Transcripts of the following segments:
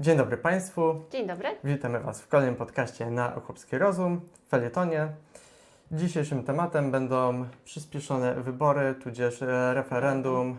Dzień dobry Państwu. Dzień dobry. Witamy Was w kolejnym podcaście na Ochłopski Rozum w Felietonie. Dzisiejszym tematem będą przyspieszone wybory, tudzież e, referendum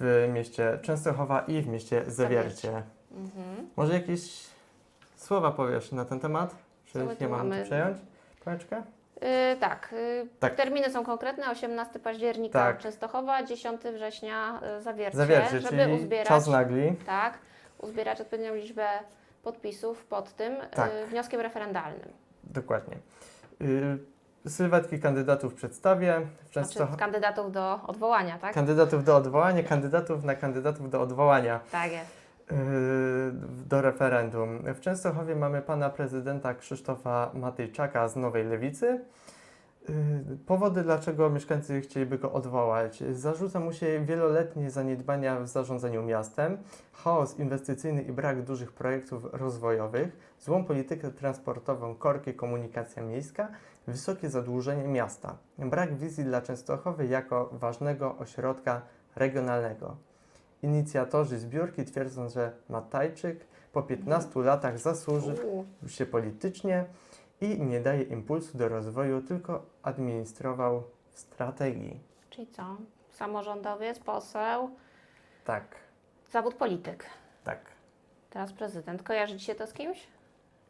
w mieście Częstochowa i w mieście Zawiercie. Mhm. Może jakieś słowa powiesz na ten temat? Czy Co my tu nie mam mamy? tu przejąć? Pałeczkę? Y, tak, y, Tak. terminy są konkretne. 18 października Tak. Częstochowa, 10 września y, Zawiercie, Zawiercie, żeby czyli uzbierać, czas nagli. tak, uzbierać odpowiednią liczbę podpisów pod tym Tak. y, wnioskiem referendalnym. Dokładnie. Y, Sylwetki kandydatów przedstawię. Znaczy Częstochowie. kandydatów do odwołania, tak? Kandydatów do odwołania, kandydatów na kandydatów do odwołania. tak jest. Yy, do referendum. W Częstochowie mamy pana prezydenta Krzysztofa Matejczaka z Nowej Lewicy. Yy, Powody, dlaczego mieszkańcy chcieliby go odwołać. Zarzuca mu się wieloletnie zaniedbania w zarządzaniu miastem, chaos inwestycyjny i brak dużych projektów rozwojowych, złą politykę transportową, korki, komunikacja miejska, wysokie zadłużenie miasta, brak wizji dla Częstochowy jako ważnego ośrodka regionalnego. Inicjatorzy zbiórki twierdzą, że Matajczyk po 15 latach zasłużył się politycznie i nie daje impulsu do rozwoju, tylko administrował w strategii. czyli co? Samorządowiec, poseł, Tak, zawód polityk. tak. Teraz prezydent. Kojarzy Ci się to z kimś?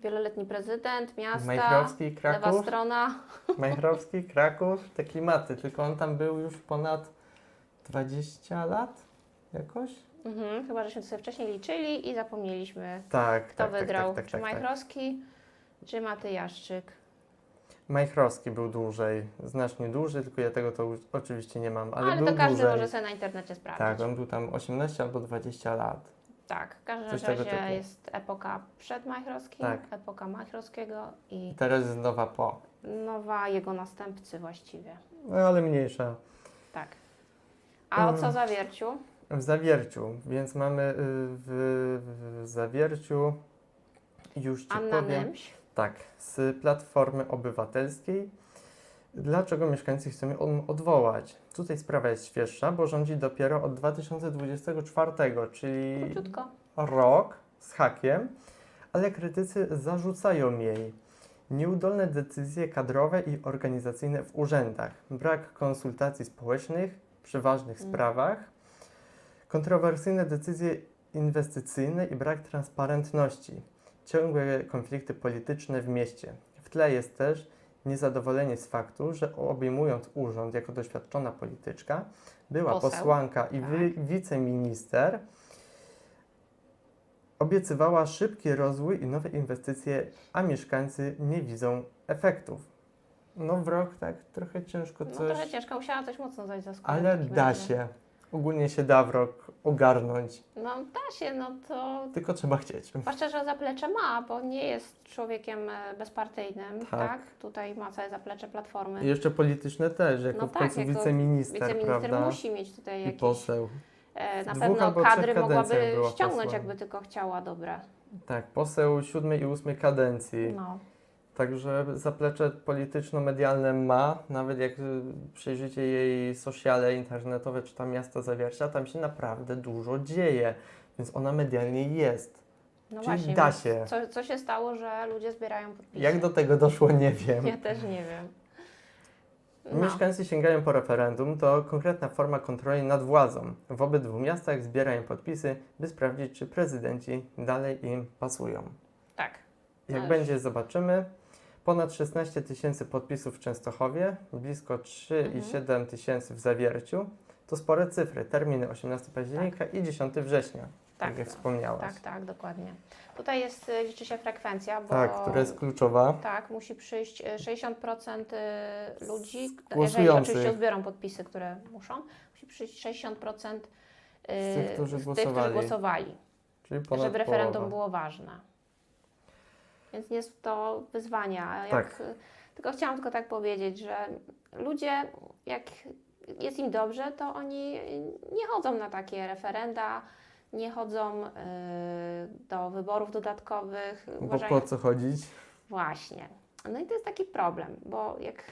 Wieloletni prezydent, miasta, Majchrowski, lewa Kraków, strona. Majchrowski, Kraków, te klimaty, tylko on tam był już ponad 20 lat jakoś? Mhm, chyba żeśmy to sobie wcześniej liczyli i zapomnieliśmy, Tak, kto tak, wygrał. tak, tak, czy tak, tak, tak. Majchrowski, czy Matyjaszczyk. Majchrowski był dłużej, znacznie dłużej, tylko ja tego to oczywiście nie mam, ale, Ale, był to każdy dłużej. może sobie na internecie sprawdzić. Tak, on był tam 18 albo 20 lat. Tak, w każdym Coś tego razie typu. jest epoka przed Majchrowskim, Tak. epoka Majchrowskiego I i teraz jest nowa po. nowa jego następcy właściwie. No ale mniejsza. Tak. A o co zawierciu? W zawierciu, więc mamy y, w, w zawierciu już Ci Anna powiem. Nymś. Tak, z Platformy Obywatelskiej. Dlaczego mieszkańcy chcą ją odwołać? Tutaj sprawa jest świeższa, bo rządzi dopiero od 2024, czyli Króciutko. rok z hakiem, ale krytycy zarzucają jej nieudolne decyzje kadrowe i organizacyjne w urzędach, brak konsultacji społecznych przy ważnych Mm. sprawach, kontrowersyjne decyzje inwestycyjne i brak transparentności, ciągłe konflikty polityczne w mieście. W tle jest też niezadowolenie z faktu, że obejmując urząd jako doświadczona polityczka, była Poseł. posłanka i wy, wiceminister, obiecywała szybki rozwój i nowe inwestycje, a mieszkańcy nie widzą efektów. No w rok tak trochę ciężko No coś, trochę ciężko, musiała coś mocno zajść za skórę. ale da się. Ogólnie się da w rok ogarnąć, No da się, no to tylko trzeba chcieć. Zwłaszcza, że zaplecze ma, bo nie jest człowiekiem e, bezpartyjnym, Tak. tak? Tutaj ma całe zaplecze Platformy. I jeszcze polityczne też, jako No w tak, końcu jako wiceminister, Wiceminister prawda? musi mieć tutaj I jakieś... poseł. E, na pewno kadry mogłaby ściągnąć, posłem. jakby tylko chciała dobre. Tak, poseł siódmej i ósmej kadencji. No. Także zaplecze polityczno-medialne ma, nawet jak y, przejrzycie jej sociale internetowe czy tam miasta zawiercia, tam się naprawdę dużo dzieje, więc ona medialnie jest. No Czyli właśnie, da się. Co, co się stało, że ludzie zbierają podpisy? Jak do tego doszło, nie wiem. Ja też nie wiem. No. Mieszkańcy sięgają po referendum, to konkretna forma kontroli nad władzą. W obydwu miastach zbierają podpisy, by sprawdzić, czy prezydenci dalej im pasują. Tak. Jak Ależ. będzie, zobaczymy. Ponad 16 tysięcy podpisów w Częstochowie, blisko 3,7 tysięcy w Zawierciu. To spore cyfry. Terminy 18 października i 10 września, tak, Tak, jak tak. wspomniałaś. Tak, tak, dokładnie. Tutaj jest, e, liczy się frekwencja, bo... Tak, która jest kluczowa. Tak, musi przyjść e, 60% y, ludzi, jeżeli oczywiście zbiorą podpisy, które muszą, musi przyjść 60% y, Z tych, którzy z głosowali. głosowali Czyli żeby referendum połowa. było ważne. Więc jest to wyzwanie. a Jak, Tak. Tylko chciałam tylko tak powiedzieć, że ludzie, jak jest im dobrze, to oni nie chodzą na takie referenda, nie chodzą y, do wyborów dodatkowych. Bo Uważają- po co chodzić? Właśnie. No i to jest taki problem, bo jak,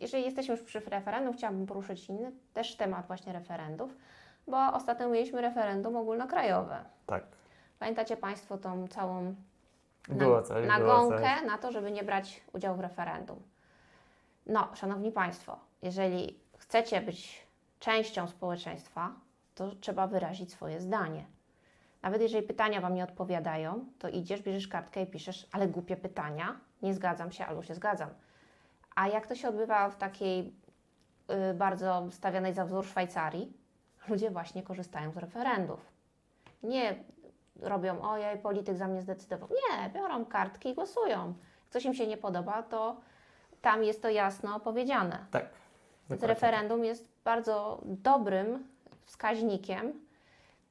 jeżeli jesteśmy już przy referendum, chciałabym poruszyć inny też temat właśnie referendów, bo ostatnio mieliśmy referendum ogólnokrajowe. Tak. Pamiętacie Państwo tą całą Było coś, nagonkę na to, żeby nie brać udziału w referendum. No, Szanowni Państwo, jeżeli chcecie być częścią społeczeństwa, to trzeba wyrazić swoje zdanie. Nawet jeżeli pytania Wam nie odpowiadają, to idziesz, bierzesz kartkę i piszesz, ale głupie pytania, nie zgadzam się albo się zgadzam. A jak to się odbywa w takiej y, bardzo stawianej za wzór Szwajcarii, ludzie właśnie korzystają z referendów. Nie robią, ojej, polityk za mnie zdecydował. Nie, biorą kartki i głosują. Jak coś im się nie podoba, to tam jest to jasno powiedziane. Tak. Więc referendum jest bardzo dobrym wskaźnikiem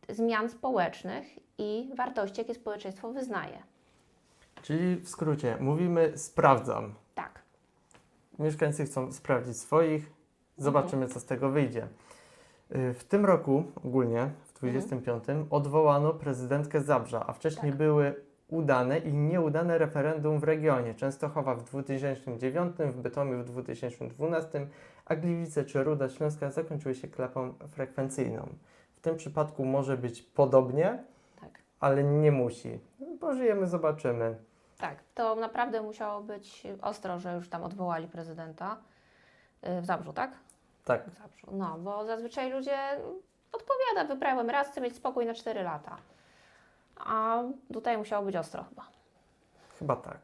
zmian społecznych i wartości, jakie społeczeństwo wyznaje. Czyli w skrócie, mówimy sprawdzam. Tak, Mieszkańcy chcą sprawdzić swoich, zobaczymy co z tego wyjdzie. Y, W tym roku ogólnie, w 25, odwołano prezydentkę Zabrza, a wcześniej Tak. były udane i nieudane referendum w regionie. Częstochowa w 2009, w Bytomiu w 2012, a Gliwice czy Ruda Śląska zakończyły się klapą frekwencyjną. W tym przypadku może być podobnie, tak. ale nie musi. Pożyjemy, zobaczymy. Tak, to naprawdę musiało być ostro, że już tam odwołali prezydenta y, w Zabrzu, tak? Tak, W Zabrzu. No, bo zazwyczaj ludzie odpowiada, wybrałem raz, chcę mieć spokój na 4 lata. A tutaj musiało być ostro chyba. chyba tak.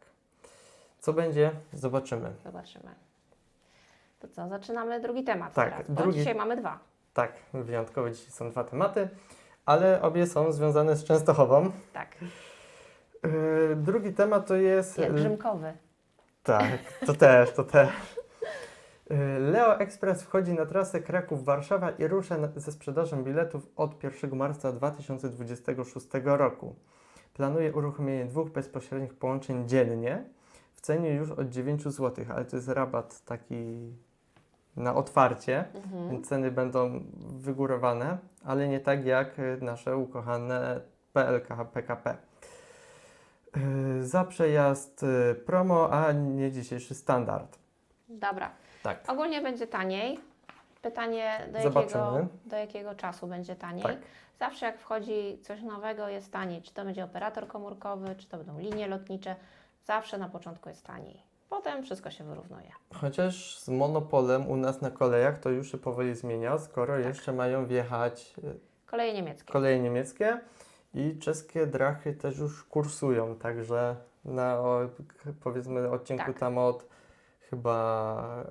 Co będzie, zobaczymy. Zobaczymy. To co, zaczynamy drugi temat Tak, teraz, bo drugi. dzisiaj mamy dwa. Tak, wyjątkowo dzisiaj są dwa tematy, ale obie są związane z Częstochową. Tak, Yy, drugi temat to jest. pielgrzymkowy. Tak, to też, to też. Yy, Leo Express wchodzi na trasę Kraków-Warszawa i rusza ze sprzedażą biletów od 1 marca 2026 roku. Planuje uruchomienie dwóch bezpośrednich połączeń dziennie w cenie już od 9 zł, ale to jest rabat taki na otwarcie. Mhm. Więc ceny będą wygórowane, ale nie tak jak y, nasze ukochane PLK PKP. Y, Za przejazd y, promo, a nie dzisiejszy standard. Dobra. Tak. Ogólnie będzie taniej. Pytanie, do Zobaczymy. jakiego, do jakiego czasu będzie taniej. Tak. Zawsze jak wchodzi coś nowego jest taniej. Czy to będzie operator komórkowy, czy to będą linie lotnicze. Zawsze na początku jest taniej. Potem wszystko się wyrównuje. Chociaż z monopolem u nas na kolejach to już się powoli zmienia, skoro Tak. jeszcze mają wjechać y, Koleje niemieckie. koleje niemieckie i czeskie drachy też już kursują, także na o, k- powiedzmy odcinku Tak. tam od chyba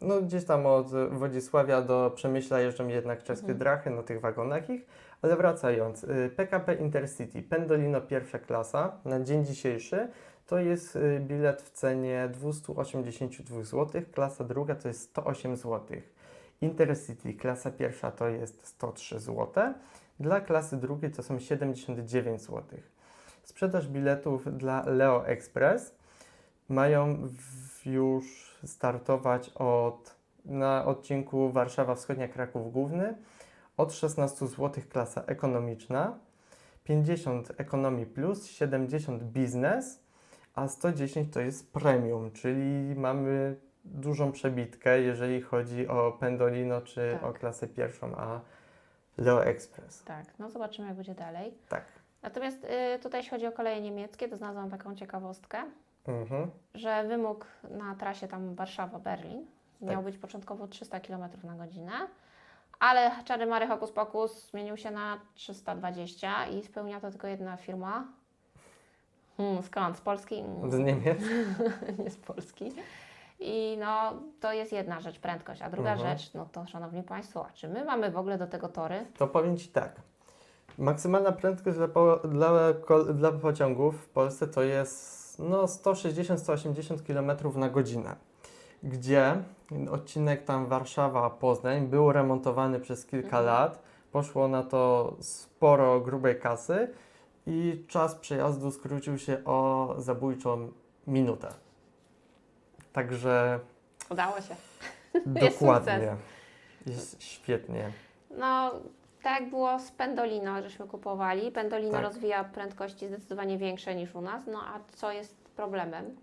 no gdzieś tam od Wodzisławia do Przemyśla jeżdżą jednak czeskie Mhm. drachy na tych wagonach ich, ale wracając, y, PKP Intercity Pendolino pierwsza klasa na dzień dzisiejszy to jest y, bilet w cenie 282 zł, klasa druga to jest 108 zł. Intercity klasa pierwsza to jest 103 zł, dla klasy drugiej to są 79 zł. Sprzedaż biletów dla Leo Express mają już startować od, na odcinku Warszawa Wschodnia Kraków Główny od 16 zł klasa ekonomiczna, 50 ekonomii plus, 70 biznes, a 110 to jest premium, czyli mamy dużą przebitkę, jeżeli chodzi o Pendolino czy Tak. o klasę pierwszą, a Leo Express. Tak, no zobaczymy jak będzie dalej. Tak. Natomiast y, tutaj jeśli chodzi o koleje niemieckie, to znalazłam taką ciekawostkę, Mhm. że wymóg na trasie tam Warszawa-Berlin miał Tak. być początkowo 300 km na godzinę, ale czary Mary Hokus Pokus zmienił się na 320 i spełnia to tylko jedna firma. Hmm, skąd? Z Polski? Hmm, Z Niemiec? nie z Polski. I no, to jest jedna rzecz, prędkość. A druga Mhm. rzecz, no to Szanowni Państwo, a czy my mamy w ogóle do tego tory? To powiem Ci tak. Maksymalna prędkość dla, po, dla, dla pociągów w Polsce to jest no, 160-180 km na godzinę, gdzie odcinek tam Warszawa-Poznań był remontowany przez kilka Mhm. lat, poszło na to sporo grubej kasy i czas przejazdu skrócił się o zabójczą minutę. Także Udało się. dokładnie. Jest świetnie. No, tak było z Pendolino, żeśmy kupowali. Pendolino Tak. rozwija prędkości zdecydowanie większe niż u nas. No a co jest problemem?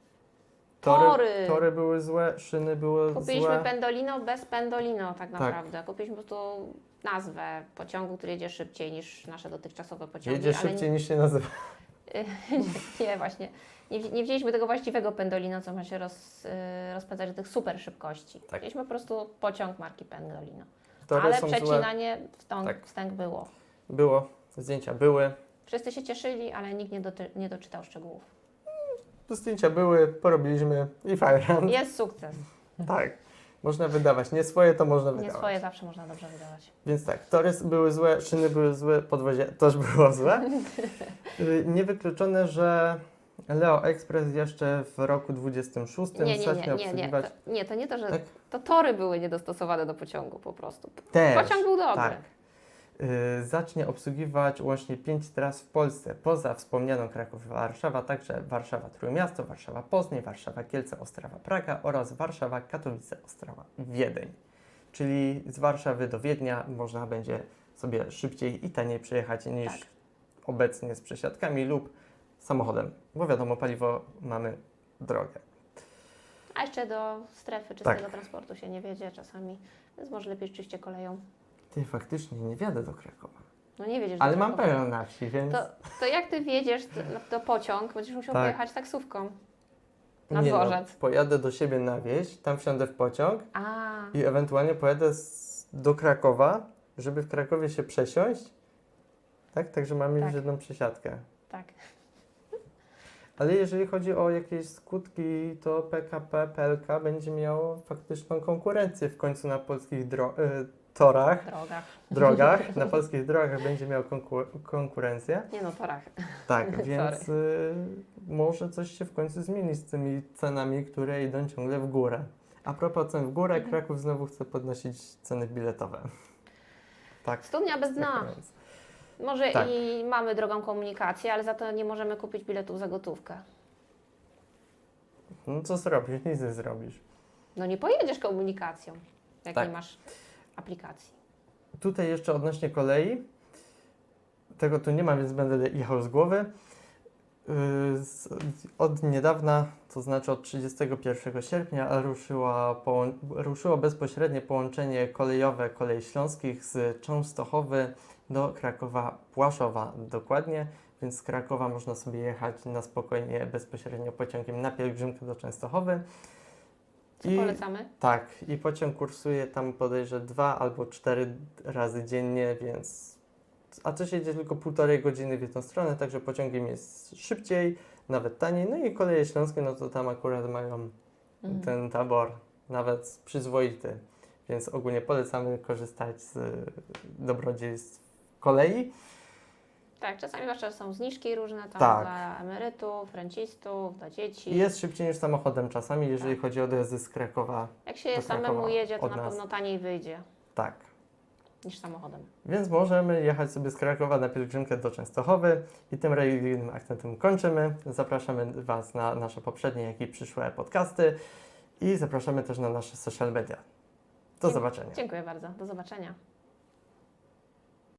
Tory, Tory. były złe, szyny były Kupiliśmy złe. pendolino bez pendolino tak Tak. naprawdę. Kupiliśmy po prostu nazwę pociągu, który jedzie szybciej niż nasze dotychczasowe pociągi. Jedzie ale szybciej niż się nazywa. Nie, nie właśnie. Nie, wzi- nie wzięliśmy tego właściwego pendolino, co ma się roz, y, rozpędzać do tych super szybkości. Tak. Wzięliśmy po prostu pociąg marki pendolino. Ale są złe. przecinanie wstąg, Tak. wstęg było. Było, zdjęcia były. Wszyscy się cieszyli, ale nikt nie, doty- nie doczytał szczegółów. Tu zdjęcia były, porobiliśmy i fajran. Jest sukces. Tak. Można wydawać. Nie swoje to można Nie wydawać. swoje zawsze można dobrze wydawać. Więc tak, tory były złe, szyny były złe, podwozie też było złe. Y, Niewykluczone, że Leo Express jeszcze w roku 26 Nie, nie, nie, zacznie nie, nie. obsługiwać To, nie, to nie to, że Tak. to tory były niedostosowane do pociągu po prostu. też. Pociąg był dobry. Tak. Y, zacznie obsługiwać łącznie 5 tras w Polsce, poza wspomnianą Kraków-Warszawa, także Warszawa-Trójmiasto, Warszawa-Poznań, Warszawa-Kielce, Ostrawa-Praga oraz Warszawa-Katowice-Ostrawa Wiedeń. Czyli z Warszawy do Wiednia można będzie sobie szybciej i taniej przejechać niż Tak. obecnie z przesiadkami lub samochodem, bo wiadomo, paliwo mamy drogie. A jeszcze do strefy czystego Tak. transportu się nie wiedzie czasami, więc może lepiej rzeczywiście koleją. Ty faktycznie nie wiadę do Krakowa, No nie wiedziesz. ale do mam Krakowa. pełen na wsi, więc... To, to jak ty wjedziesz do, do pociąg, będziesz musiał Tak. pojechać taksówką. na no, dworzec. pojadę do siebie na wieś, tam wsiądę w pociąg A, i ewentualnie pojadę z, do Krakowa, żeby w Krakowie się przesiąść. Tak, także mamy już Tak. jedną przesiadkę. tak. Ale jeżeli chodzi o jakieś skutki, to PKP, PLK będzie miało faktyczną konkurencję w końcu na polskich dro- y, torach, Drogach. drogach. Na polskich drogach będzie miał konkur- konkurencję. Nie no, torach. Tak, więc y, może coś się w końcu zmieni z tymi cenami, które idą ciągle w górę. A propos cen w górę, Mhm. Kraków znowu chce podnosić ceny biletowe. Tak. Studnia bez dna. tak. Może Tak. i mamy drogą komunikację, ale za to nie możemy kupić biletów za gotówkę. No co zrobisz? Nic nie zrobisz. No nie pojedziesz komunikacją, jak Tak. nie masz aplikacji. Tutaj jeszcze odnośnie kolei. Tego tu nie ma, więc będę jechał z głowy. Yy, z, od niedawna, to znaczy od 31 sierpnia, ruszyła ruszyło bezpośrednie połączenie kolejowe kolei śląskich z Częstochowy do Krakowa Płaszowa dokładnie, więc z Krakowa można sobie jechać na spokojnie bezpośrednio pociągiem na pielgrzymkę do Częstochowy. Co I- polecamy? tak, i pociąg kursuje tam podejrzę dwa albo cztery razy dziennie, więc. A też jedzie tylko półtorej godziny w jedną stronę, także pociągiem jest szybciej, nawet taniej. No i koleje śląskie, no to tam akurat mają Mhm. ten tabor nawet przyzwoity, więc ogólnie polecamy korzystać z dobrodziejstw kolei. Tak, czasami zwłaszcza są zniżki różne tam Tak. dla emerytów, rencistów, dla dzieci. Jest szybciej niż samochodem czasami, jeżeli Tak. chodzi o dojazdy z Krakowa. Jak się samemu Krakowa jedzie, to od na nas. pewno taniej wyjdzie Tak. niż samochodem. Więc możemy jechać sobie z Krakowa na pielgrzymkę do Częstochowy i tym religijnym akcentem kończymy. Zapraszamy Was na nasze poprzednie, jak i przyszłe podcasty i zapraszamy też na nasze social media. Do zobaczenia. Dziękuję bardzo. Do zobaczenia.